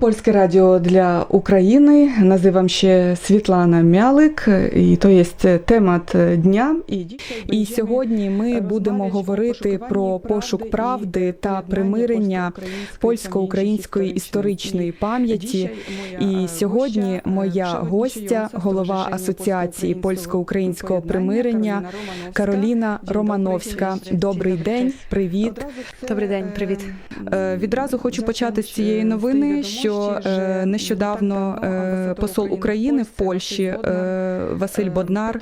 Polskie Radio dla Ukrainy. Nazywam się Світлана Мялик, і то є темат дня. І, і сьогодні ми будемо говорити про пошук правди та примирення польсько-української історичної пам'яті. І сьогодні моя гостя, голова Асоціації польсько-українського примирення Кароліна Романовська. Добрий день, привіт. Добрий день, привіт. Е, Відразу хочу почати з цієї новини, що е, нещодавно е, посол України в Польщі е, Василь Боднар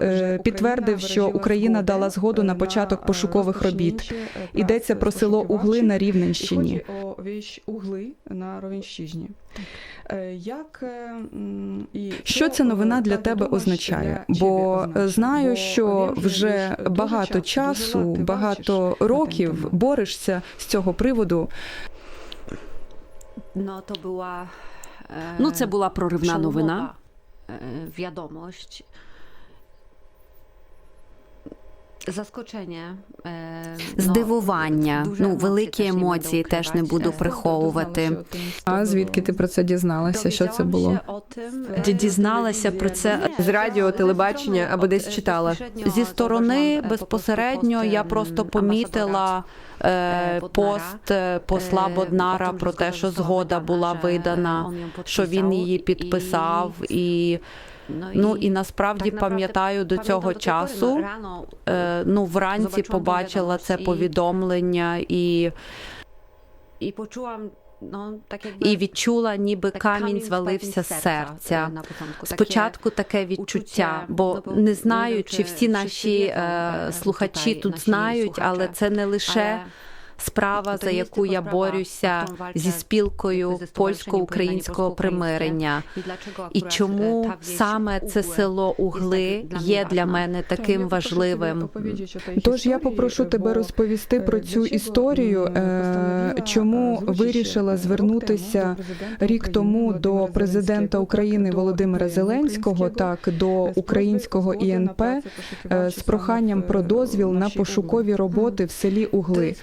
е, підтвердив, що Україна дала згоду на початок пошукових робіт. Йдеться про село Угли на Рівненщині. Угли на Ровенщині. Як що ця новина для тебе означає? Бо знаю, що вже багато часу, багато років борешся з цього приводу. No to była. e, Ну, це була проривна новина. e, Wiadomość. Zaskoczenie. e, Здивування, дуже ну великі емоції теж не буду Е, приховувати. А звідки ти про це дізналася? Що це було? się o tym, e, дізналася про це з радіо, телебачення або десь читала? зі сторони безпосередньо я просто помітила е, пост е, посла Боднара про те, що згода була видана, що він її підписав, і ну і насправді пам'ятаю до цього часу. е, Ну, вранці побачила це повідомлення і, І jakby, і відчула, ніби камінь звалився з серця. na Спочатку таке відчуття, бо не знаю, чи всі наші е, слухачі тут знають, але це не лише справа, за яку я борюся зі спілкою польсько-українського примирення. І e, чому саме це село Угли є для мене таким важливим? Тож я попрошу тебе розповісти про цю історію, е, чому вирішила звернутися рік тому до президента України Володимира Зеленського, так до українського ІНП е, з проханням про дозвіл на пошукові роботи в селі Угли.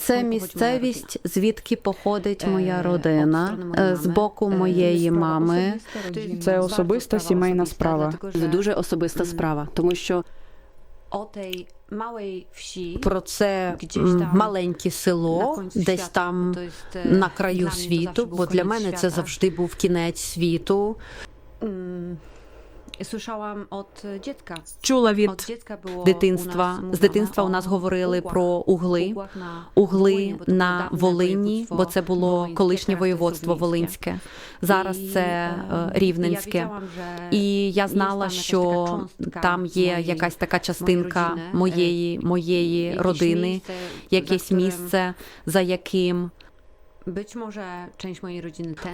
Це місцевість, звідки походить моя Е, родина, е, з боку моєї Е, мами. Це особиста сімейна справа. Це дуже особиста справа, тому що про це маленьке село, десь там e, на краю світу, бо для мене це завжди був кінець світу. Słyszałam od dziecka. Чула від дитинства. З дитинства у нас говорили про угли. Угли на Волині, бо це було колишнє воєводство Волинське. Зараз це Рівненське. відчувала, І я знала, що там є якась така частинка е, моєї, моєї родини, якесь місце, за яким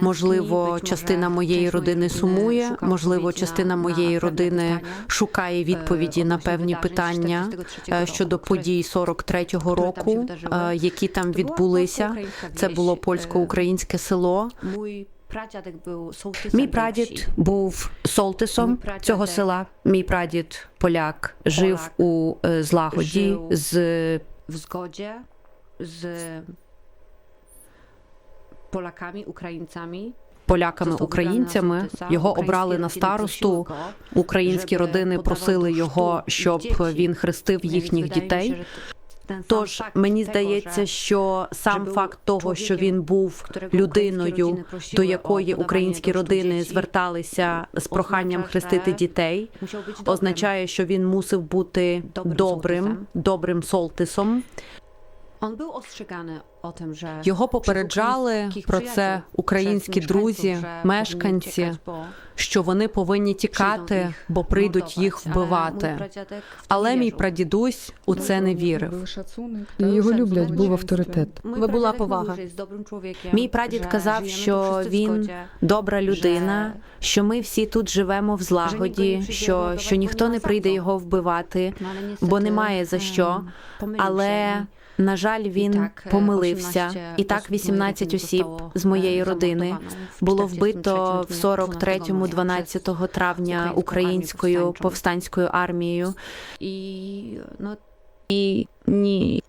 можливо частина моєї родини сумує, можливо, частина моєї родини шукає відповіді на певні питання 43 е, щодо подій 43-го które tam się року, е, які там відбулися. Це було польсько-українське село. Мій прадід був солтисом цього села. Мій прадід поляк жив у е, злагоді з w zgodzie z Polakami. Został wybrany na Його обрали на старосту. Українські родини просили його, щоб він хрестив їхніх дітей. Тож мені здається, що сам факт того, що він був людиною, до якої українські родини зверталися з проханням хрестити дітей, означає, що він мусив бути Добрим добрим, солтисом. Його попереджали про це українські друзі, мешканці, що вони повинні тікати, бо прийдуть їх вбивати. Але мій прадідусь у це не вірив. Його люблять, був авторитет. Mój Ви була повага. Мій прадід казав, що він добра людина, що ми всі тут живемо в злагоді, що, що ніхто не прийде його вбивати, бо немає за що. Але, на жаль, він е, помилився. І так osób 18 осіб з моєї е, родини було вбито в dniu 43-му 12 12 травня українською повстанською армією. І no, І ні,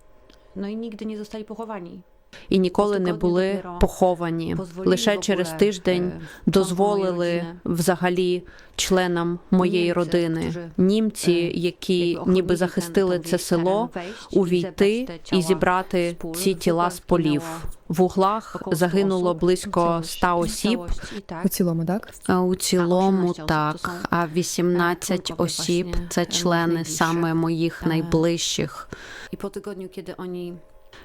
Ну і нігде не zostali pochowani. І ніколи не були поховані. Лише через тиждень дозволили взагалі членам моєї родини, німці, які ніби захистили це село, увійти і зібрати ці тіла з полів. В углах загинуло близько 100 осіб. У цілому, так? А у цілому так. А 18 осіб це члени саме моїх найближчих. І по тижню, коли вони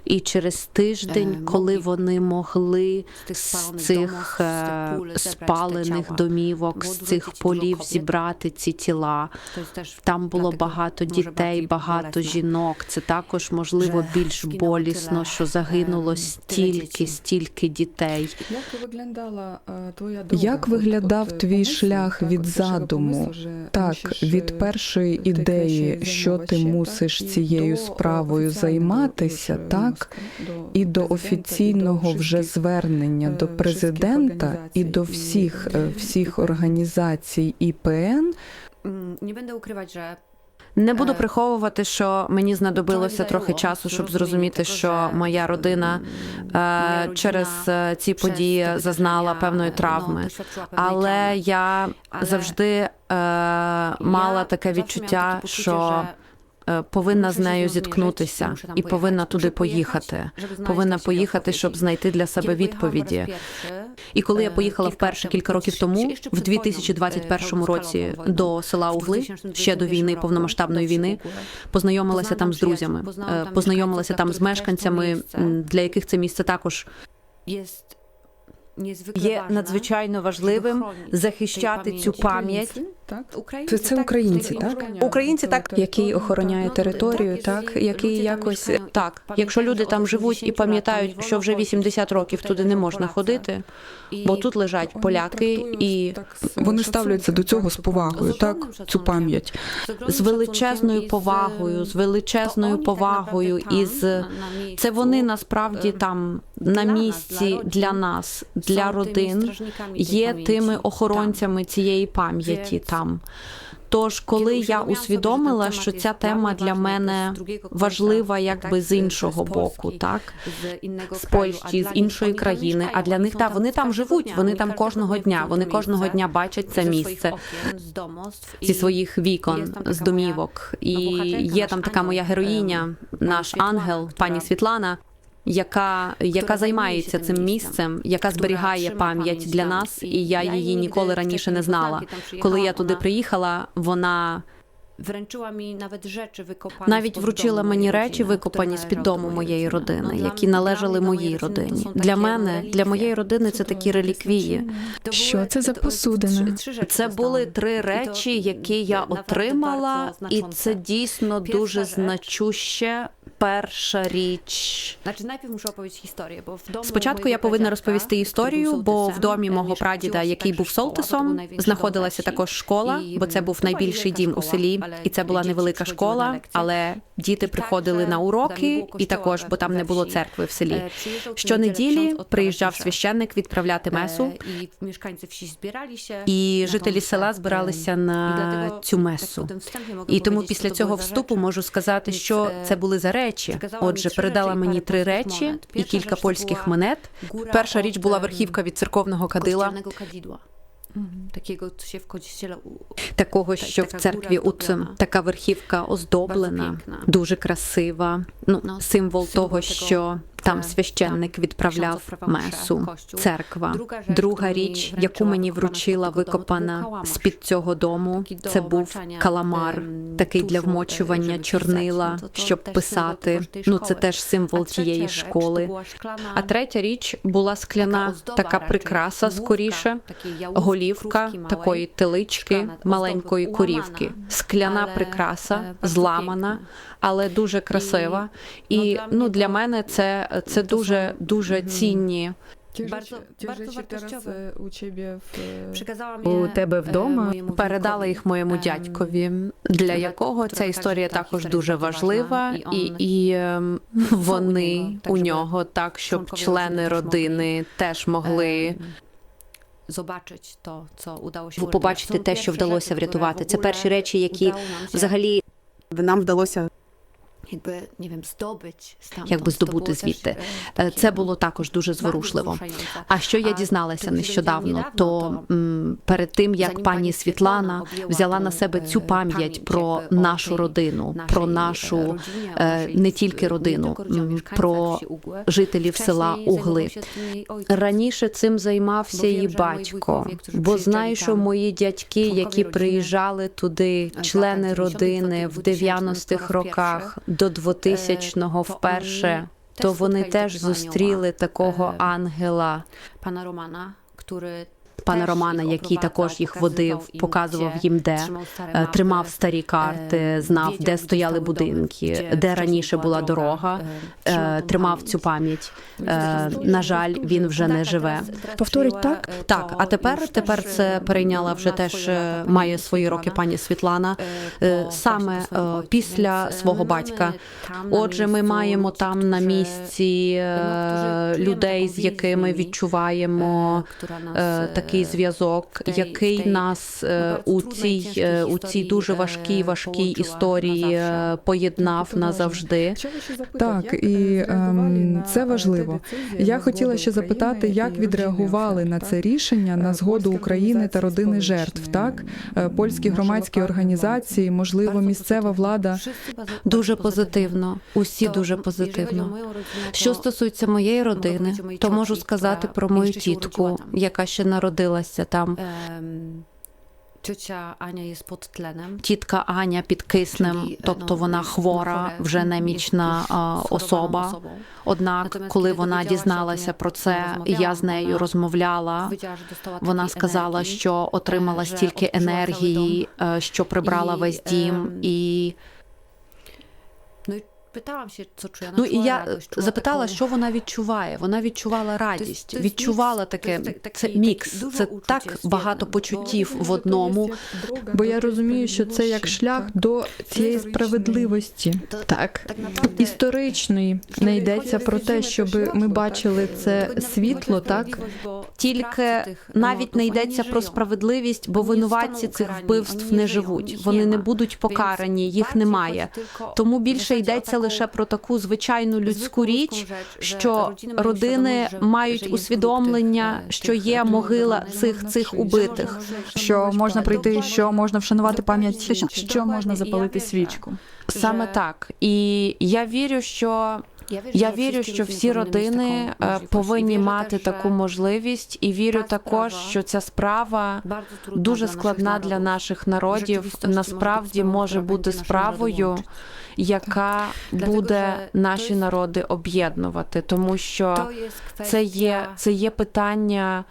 І через тиждень, коли вони могли з цих е, спалених домівок, з цих полів зібрати ці тіла. Там було багато дітей, багато жінок. Це також можливо більш болісно, що загинуло стільки, стільки дітей. Як виглядала твоя Як виглядав твій шлях від задуму? Так, від першої ідеї, що ти мусиш цією справою займатися, так, і до офіційного вже звернення до президента і до всіх е, всіх організацій ІПН, Не będę ukrywać, że Не буду приховувати, що мені знадобилося трохи часу, щоб зрозуміти, що моя родина е, через е, ці події зазнала певної травми. Але я завжди е, мала таке відчуття, що е, повинна з нею зіткнутися і повинна туди поїхати. Повинна поїхати, щоб знайти для себе відповіді. І коли я поїхала вперше кілька років тому, в 2021 році, до села Угли, ще до війни, повномасштабної війни, познайомилася там з друзями, е, познайомилася там з мешканцями, для яких це місце також є надзвичайно важливим захищати цю пам'ять. Так? Українці, Це- це українці, так? Українці так який охороняє Ну, територію, так, який там якось. Так, якщо люди там живуть і пам'ятають, що вже 80 років туди не можна ходити, бо тут лежать поляки, і Вони ставляться до цього з повагою, так? Цю пам'ять. з величезною повагою, з величезною повагою, і з це вони насправді там на місці для нас, для родин, є тими охоронцями цієї пам'яті там. Тож, коли я усвідомила, що ця тема для мене важлива, якби з іншого боку, так з Польщі, з іншої країни. А для них та вони там живуть, вони там кожного дня. Вони кожного дня бачать це місце зі своїх вікон, з домівок. І є там така моя героїня, наш ангел, пані Світлана. Яка, яка займається цим місцем, яка зберігає пам'ять для нас, і я її ніколи раніше не знала. Коли я туди приїхала, вона навіть вручила мені речі, викопані з-під дому моєї родини, які належали моїй родині. Для мене, для моєї родини це такі реліквії. Що це за to- посудина? Це були три речі, які я отримала, і це дійсно дуже значуще. Перша річ. Спочатку я повинна розповісти історію, бо в домі мого прадіда, який був солтисом, знаходилася також школа, бо це був найбільший дім у селі, і це була невелика школа, але діти приходили на уроки, і також, бо там не було церкви в Е, селі. co Щонеділі приїжджав священник відправляти месу, Е, І збирали і жителі села збиралися на цю месу. І тому після цього вступу можу сказати, що е, це були за речі. Mi Отже, передала мені три речі і кілька польських монет. Перша річ була верхівка від церковного кадила, такого, що в церкві у цим така верхівка оздоблена, дуже красива. Ну, Ну, символ того, що там священник відправляв месу, церква. Друга річ, яку мені вручила викопана kałamarz. з-під цього дому, це був каламар, ем, такий для е, вмочування чорнила. Ну, щоб писати. Ну, це теж символ тієї школи. А третя річ була скляна така прикраса, скоріше, голівка такої телички, маленької корівки, скляна прикраса, е, зламана, але дуже красива. ну, І ну для мене це, це дуже дуже цінні. Bardzo- bardzo wartościowe. у тебе е, тебе вдома Передала їх моєму Ем, дядькові, для якого ця історія також дуже важлива, і і, ем, вони у нього так, щоб члени родини теж могли Ем, побачити те, що вдалося врятувати. Це перші речі, які взагалі нам вдалося nie wiem, zdobyć stamtąd. Якби здобути звідти. Е, takie Це було також дуже зворушливо. А що я дізналася нещодавно, то перед тим як пані Світлана взяла на себе цю е, пам'ять пам'ять, про нашу родину, про нашу е, не тільки родину, про жителів села Угли. Раніше цим займався її батько, бо знаю, що мої дядьки, які приїжджали туди, члени родини в 90-х роках до 2000-го вперше, то вони теж зустріли такого е, ангела. пана Романа, który Пана Романа, який також їх водив, показував їм, де тримав старі е, старі карти, е, знав, де стояли будинки, де де раніше була дорога, е, е, тримав цю пам'ять. Е, Е, На жаль, він вже не живе. Повторить так? Так, а тепер тепер це перейняла вже теж е, має свої роки пані Світлана. е, саме е, після свого батька. Отже, ми маємо там на місці е, людей, з якими відчуваємо е, такий зв'язок, який нас е, у цій е, у цій дуже важкій важкій історії е, поєднав назавжди. Так, і ем, це важливо. Я хотіла ще запитати, як відреагували на це рішення на згоду України та родини жертв. Так, Е, польські громадські організації, можливо, місцева влада. Дуже позитивно, усі дуже позитивно. Що стосується моєї родини, то можу сказати про мою тітку, яка ще народилася там. Ciocia Ania jest pod tlenem. Тітка Аня під киснем, Czyli, тобто ну, вона хвора, вже немічна особа. Однак, коли вона дізналася про це, я з нею розмовляла. Вона сказала, що отримала стільки енергії, е, що прибрала весь дім, ем, і pytałam się, co czuje. Ona ну і czuła я radość, taką- що вона відчуває. Вона відчувала радість, то есть відчувала таке. то есть Це мікс, це так багато почуттів в одному. Бо я розумію, що це як шлях до цієї справедливості. Так. Історичної не йдеться про те, щоб ми бачили це світло, так Тільки навіть не йдеться про справедливість, бо винуватці цих вбивств не живуть. Вони не будуть покарані, їх немає. Тому більше йдеться лише про таку звичайну людську річ, що родини мають усвідомлення, що є могила цих цих убитих. Що можна прийти, що можна вшанувати пам'ять, що можна запалити свічку. Саме так. І я вірю, що я вірю, що всі родини е, повинні мати таку можливість, і вірю також, що ця справа дуже складна для наших народів. Насправді може бути справою, яка буде наші народи об'єднувати, тому що це є це є питання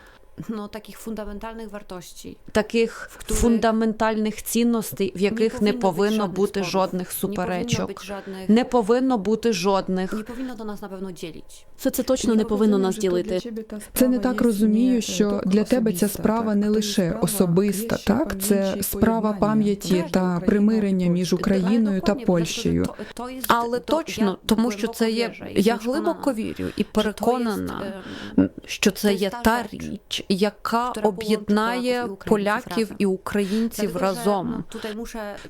no, takich fundamentalnych wartości. таких których фундаментальних цінностей, в яких не повинно żadnych бути жодних Nie powinno суперечок. być Не повинно бути жодних. nie powinno to nas na pewno dzielić. Це це точно не повинно нас ділити. Це не так розумію, що для тебе ця справа не лише особиста, так це справа пам'яті та примирення між Україною та Польщею. Але точно, тому що це є. Я глибоко вірю і переконана, що це є та річ, яка об'єднає поляків і українців разом.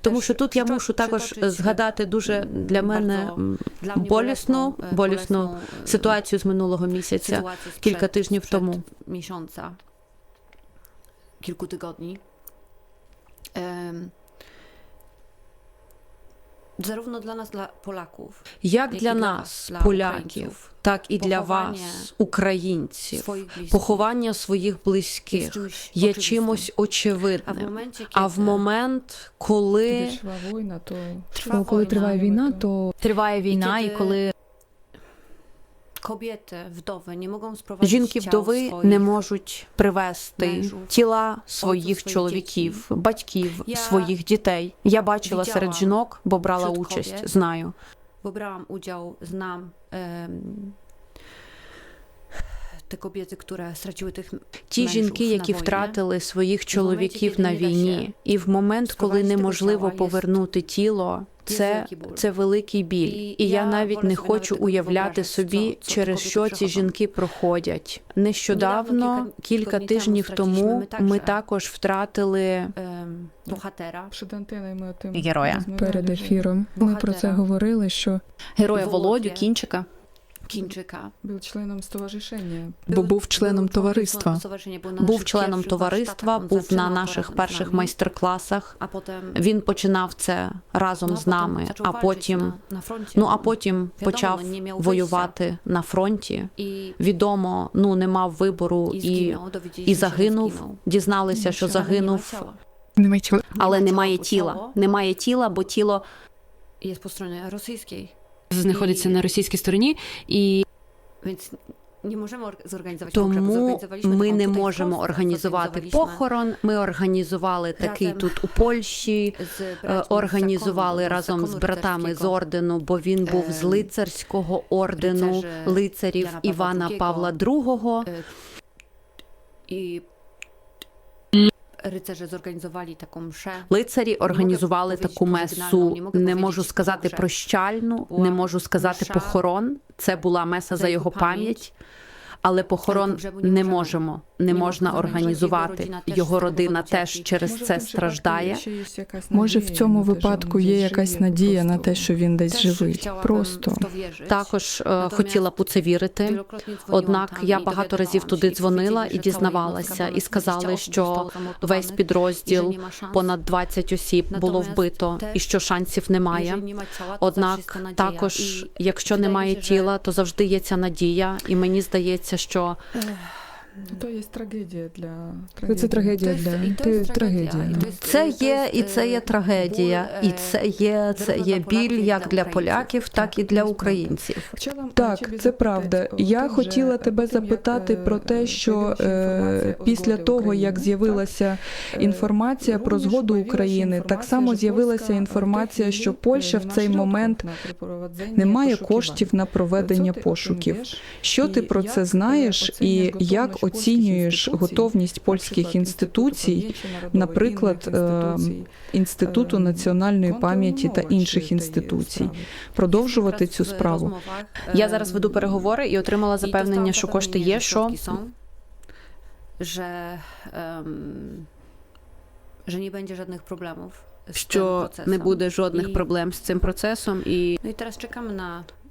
Тому що тут я мушу також згадати дуже для мене м, болісну, болісну ситуацію з минулого місяця. кілька тижнів тому. Місяця kilku tygodni. Zarówno dla nas, dla Polaków, Як jak dla для dla нас, вас, tak поляків, dla так і для вас, українців, swoich bliskich, поховання своїх близьких є чимось очевидним. А в момент, коли Коли триває війна, то Триває війна, і коли жінки вдови не можуть привезти тіла своїх чоловіків, батьків, своїх дітей. Я бачила серед жінок, бо брала участь, знаю. znam em, te kobiety, które straciły Ті жінки, які втратили своїх чоловіків на війні, і в момент, коли неможливо повернути тіло, це, це великий біль. І І я навіть не хочу уявляти собі, через що ці жінки проходять. Нещодавно, кілька кілька тижнів тому ми також втратили tym Героя. перед ефіром. Ми про це говорили, що Героя Володю, кінчика. Chińczyka. був членом стоwarzyszenia. Бо був членом товариства. Був членом товариства, був на наших перших майстер-класах. А потім Він починав це разом ну, з нами, а потім на, фронті. ну а потім почав воювати на фронті. і, Відомо, ну не мав вибору і, і, і загинув. Дізналися, що загинув, Немає тіла. але немає тіла. Немає тіла, бо тіло Є по стороні російській, знаходиться на російській стороні, і zorganizować pogrzebu. Тому ми не можемо організувати похорон. Ми організували такий тут у Польщі. е, Організували разом з братами з ордену, бо він був з лицарського ордену лицарів Івана Павла II. Е, І rycerze zorganizowali taką mszę. Лицарі організували таку месу. Не можу сказати прощальну, не можу сказати похорон. Це була меса за його пам'ять. Але похорон не можемо. не можна організувати. Його родина теж через це страждає. Може, в цьому випадку є якась надія на те, що він десь живий. Просто. Також е, хотіла б у це вірити. Однак я багато разів туди дзвонила і дізнавалася, і сказали, що весь підрозділ понад 20 осіб було вбито, і що шансів немає. Однак також, якщо немає тіла, то завжди є ця надія. І мені здається, що То є трагедія для Це трагедія для ти трагедія. to jest- це є і це є е, трагедія, і е, це є це є біль як для поляків, так і для українців. Так, це правда. Я хотіла тебе запитати про те, що е, після того, як з'явилася інформація про згоду України, так само з'явилася інформація, що Польща в цей момент не має коштів на проведення пошуків. Що ти про це знаєш, і як оцінюєш готовність польських інституцій, наприклад, Інституту національної пам'яті та інших інституцій, продовжувати цю справу? Я e, зараз веду переговори і отримала запевнення, що кошти є. że Що że, em, że nie będzie żadnych problemów що не буде жодних І- проблем з цим процесом, і i teraz czekamy na e,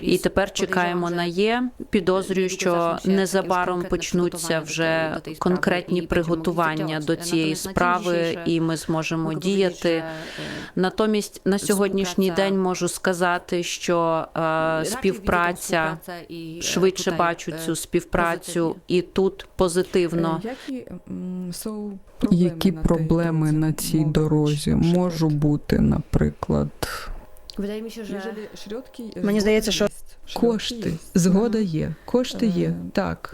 І тепер чекаємо на є. Підозрюю, що незабаром почнуться вже конкретні приготування до цієї справи, і ми зможемо діяти. Натомість на сьогоднішній день можу сказати, що е, співпраця швидше бачу цю співпрацю, і тут позитивно. Які, проблеми на цій дорозі? можуть бути, наприклад, Мені здається, що Кошти, згода є, кошти є. Так.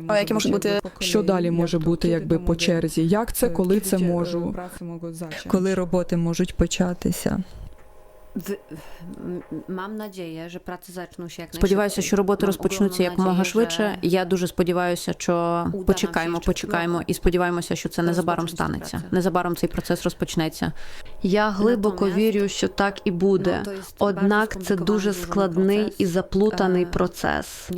може А які можуть бути- Що далі може бути, якби по черзі? Як це, коли це можу? Коли роботи можуть початися. M- mam nadzieję, że prace zaczną się jak Сподіваюся, що роботи розпочнуться якомога швидше. Я дуже сподіваюся, що почекаємо, ще почекаємо і сподіваємося, що це незабаром станеться. Незабаром цей процес розпочнеться. Я глибоко вірю, що так і буде. To Однак це дуже складний і заплутаний Е, процес.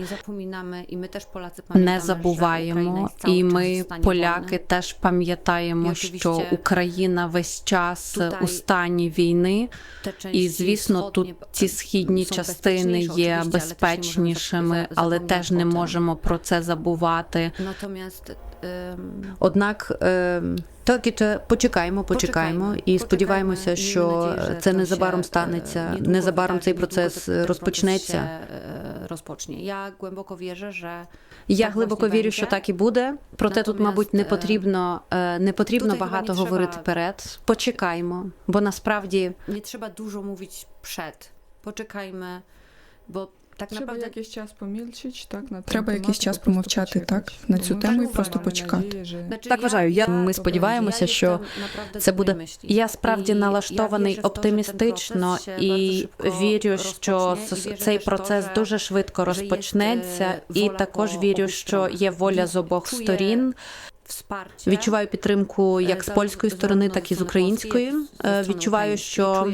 Не забуваємо, і ми, поляки, теж пам'ятаємо, що Україна весь час у стані війни. Te Звісно, тут ці e, східні частини є безпечнішими, але теж не можемо про це забувати. Em, Однак е, так і те почекаємо, почекаємо Почекаємо, і сподіваємося, що це незабаром станеться. e, Незабаром цей процес розпочнеться. e, rozpocznie. Ja głęboko wierzę, że Я глибоко вірю, що так і буде. Проте тут, мабуть, не е, потрібно е, не потрібно багато говорити вперед. Почекаймо, бо насправді nie trzeba dużo mówić przed. Poczekajmy, bo tak Треба naprawdę якийсь час помільчить, так на Треба якийсь час помовчати, так, на цю Ну, тему і просто почекати. що- Znaczy, Так вважаю. Я- ми ja сподіваємося, що це буде. Я справді І налаштований оптимістично і вірю, що цей процес дуже швидко розпочнеться, і також вірю, що є воля з обох сторін. Відчуваю підтримку як з польської сторони, так і з української. Е, Відчуваю, що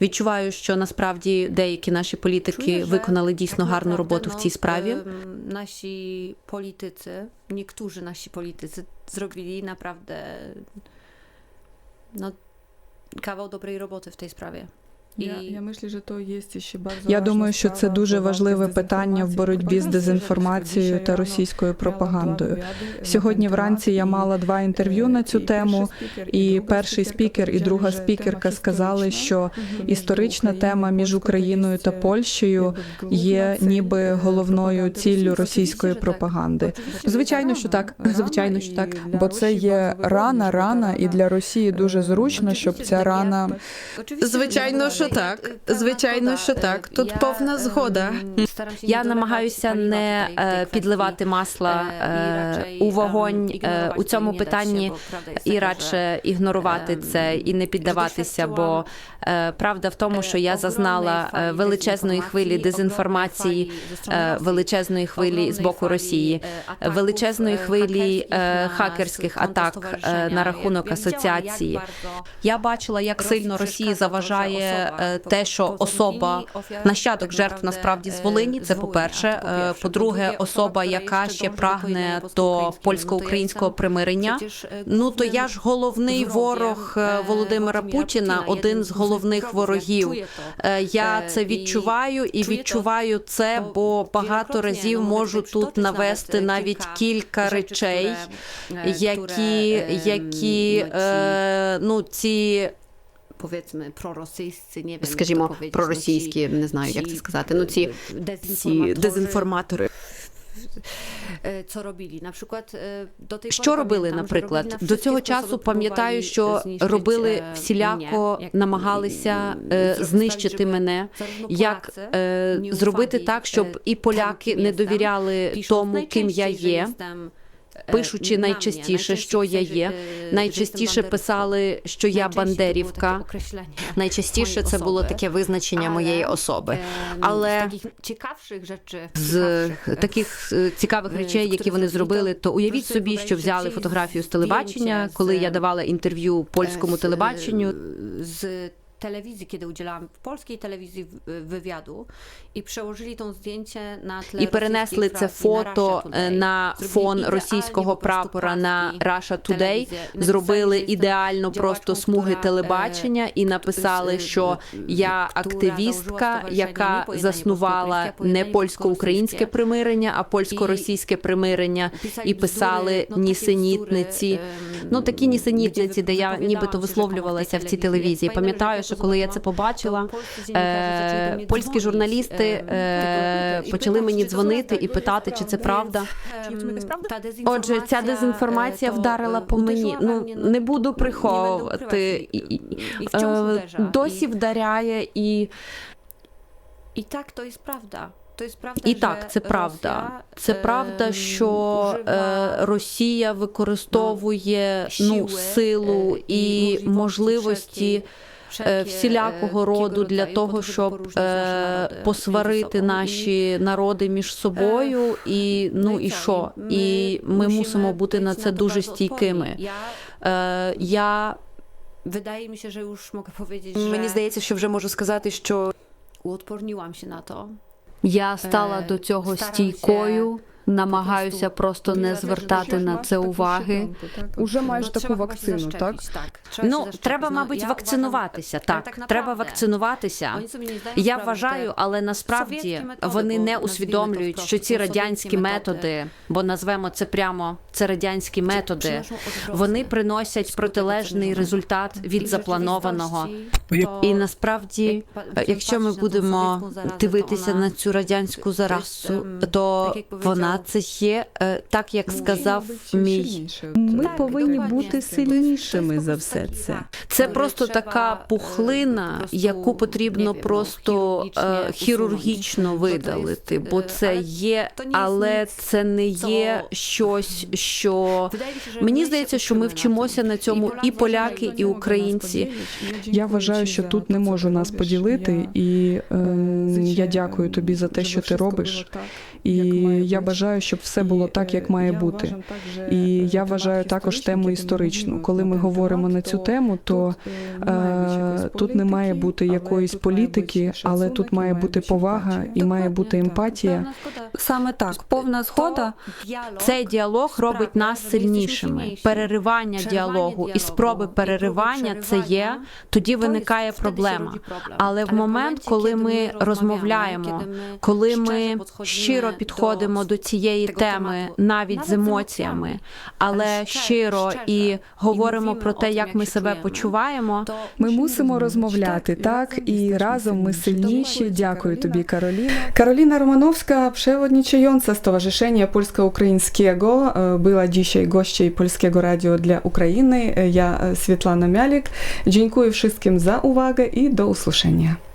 відчуваю, що насправді деякі наші політики виконали дійсно гарну роботу в цій справі. Nasi politycy, niektórzy nasi politycy zrobili naprawdę no, kawał dobrej roboty w tej sprawie. Я думаю, що це дуже важливе питання в боротьбі з дезінформацією та російською пропагандою. Сьогодні вранці я мала два інтерв'ю на цю тему, і перший спікер і друга спікерка сказали, що історична тема між Україною та Польщею є ніби головною ціллю російської пропаганди. Звичайно, що так. Звичайно, що так. Бо це є рана, рана, і для Росії дуже зручно, щоб ця рана Звичайно, що так. Звичайно, що так. Тут повна згода. Я намагаюся не е, підливати масла е, у вогонь е, у цьому питанні і радше ігнорувати це і не піддаватися. Бо е, правда в тому, що я зазнала е, величезної хвилі дезінформації, е, величезної хвилі з боку Росії, величезної хвилі е, хакерських атак е, на рахунок асоціації. Я бачила, як сильно Росії заважає е, те, що особа нащадок жертв насправді з Волині. Це по перше. Е, По-друге, особа, яка ще прагне до польсько-українського примирення. Ну то я ж головний ворог е, Володимира Путіна, один з головних ворогів. Е, Я це відчуваю і відчуваю це, бо багато разів можу тут навести навіть кілька речей, які, які е, ну ці powiedzmy prorosyjscy, nie wiem, скажімо, проросійські, не знаю, як це сказати. Ну ці, ці дезінформатори. Е, Co robili? Na przykład e, do tej Що робили, наприклад, robili до цього часу пам'ятаю, що робили e, всіляко, mnie, намагалися е, zrobić знищити мене, як е, зробити так, e, щоб і поляки не довіряли тому, ким я є. E, пишучи найчастіше, що я є. że Найчастіше писали, що я бандерівка. Найчастіше це було таке визначення моєї особи. Але z takich З таких е, цікавих е, речей, які вони зробили, то уявіть собі, що взяли фотографію з телебачення, коли я давала інтерв'ю польському телебаченню. z telewizji, kiedy udzielałam w polskiej telewizji wywiadu i przełożyli to zdjęcie na tle І перенесли це фото на фон російського прапора на Russia Today. Зробили ідеально просто смуги телебачення і написали, що я активістка, яка заснувала не польсько-українське примирення, а польсько-російське примирення. І писали нісенітниці. Ну такі нісенітниці, де я нібито висловлювалася в цій телевізії. Пам'ятаю, Що коли я це побачила, е, польські журналісти е, почали мені дзвонити і питати, чи це правда. Отже, ця дезінформація вдарила по мені. Ну не буду приховувати. І- і- е, Досі вдаряє і І так, то є правда. То є правда, І так, це правда. Росія, Це ем, правда, що е, Росія використовує ну, силу е, і можливості е, всілякого е, роду для того, щоб е, посварити наші народи між собою, і Ну, і що? що? І ми мусимо бути на це дуже стійкими. Е, Я mi się, że już mogę powiedzieć, мені здається, що вже можу сказати, що się na я стала Е, до цього стійкою. Намагаюся просто не звертати на це уваги. Уже маєш таку chyba się вакцину, так? Ну, треба, мабуть, вакцинуватися. Так, треба вакцинуватися. Я вважаю, але насправді вони не усвідомлюють, що ці радянські методи. бо назвемо це прямо це радянські методи. Вони приносять протилежний результат від запланованого. І насправді, якщо ми будемо дивитися на цю радянську заразу, ем, то вона це є е, так, як сказав мій. Ми Так, повинні бути To сильнішими jest за все це. Це просто така пухлина, е, просто, яку потрібно не просто ну, хірургічно е, хірургічно усунути. видалити, бо це є, але це не є щось, що мені здається, що ми вчимося на цьому і поляки, і українці. Я вважаю, що тут не можу нас поділити, і е, я дякую тобі за те, що ти робиш. І я бажаю. Бажаю, щоб все було так, як має бути. І я вважаю також тему історичну. Коли ми говоримо на цю тему, то е, тут не має бути якоїсь політики, але тут має бути повага і має бути емпатія. Саме так, повна згода. Цей діалог робить нас сильнішими. Переривання діалогу і спроби переривання це є. Тоді виникає проблема. Але в момент, коли ми розмовляємо, коли ми щиро підходимо до цієї теми, навіть з емоціями, але щиро і говоримо про те, як ми себе почуваємо. Ми мусимо розмовляти так, і разом ми сильніші. Дякую тобі, Karolina. Karolina Romanowska, przewodnicząca Stowarzyszenia Polsko-Ukraińskiego, e, była dzisiaj gościem Polskiego Radio dla Ukrainy. E, Ja, e, Svetlana Mialik. Dziękuję wszystkim za uwagę i do usłyszenia.